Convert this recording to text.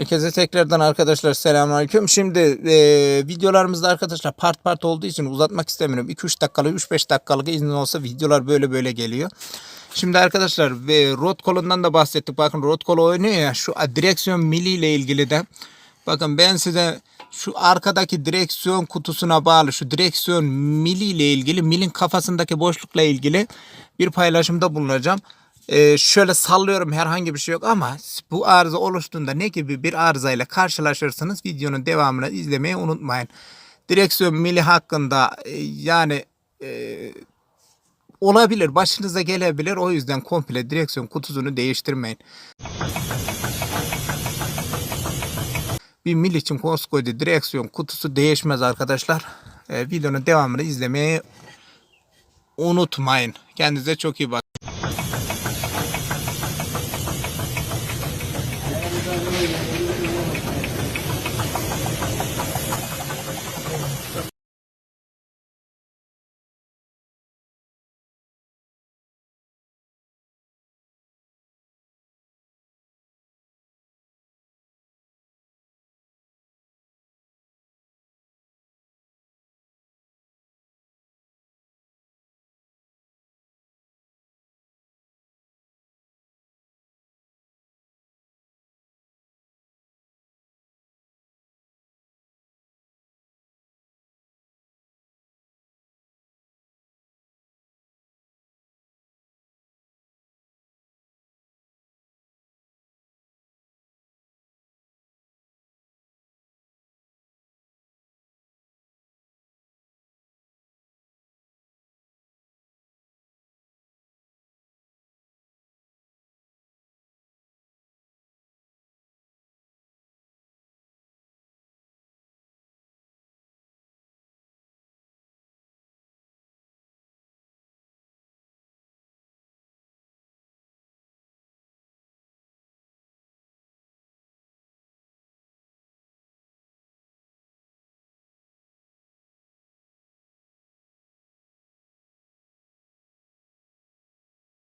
Herkese tekrardan arkadaşlar selamünaleyküm. Şimdi e, videolarımızda arkadaşlar part part olduğu için uzatmak istemiyorum. 2-3 dakikalık 3-5 dakikalık izin olsa videolar böyle böyle geliyor. Şimdi arkadaşlar ve rot kolundan da bahsettik. Bakın rot kolu oynuyor ya şu direksiyon mili ile ilgili de. Bakın ben size şu arkadaki direksiyon kutusuna bağlı şu direksiyon mili ile ilgili milin kafasındaki boşlukla ilgili bir paylaşımda bulunacağım. Ee, şöyle sallıyorum herhangi bir şey yok ama bu arıza oluştuğunda ne gibi bir arızayla karşılaşırsınız videonun devamını izlemeyi unutmayın. Direksiyon mili hakkında e, yani e, olabilir başınıza gelebilir o yüzden komple direksiyon kutusunu değiştirmeyin. Bir mil için koskoca direksiyon kutusu değişmez arkadaşlar. Ee, videonun devamını izlemeyi unutmayın. Kendinize çok iyi bakın. Hallelujah.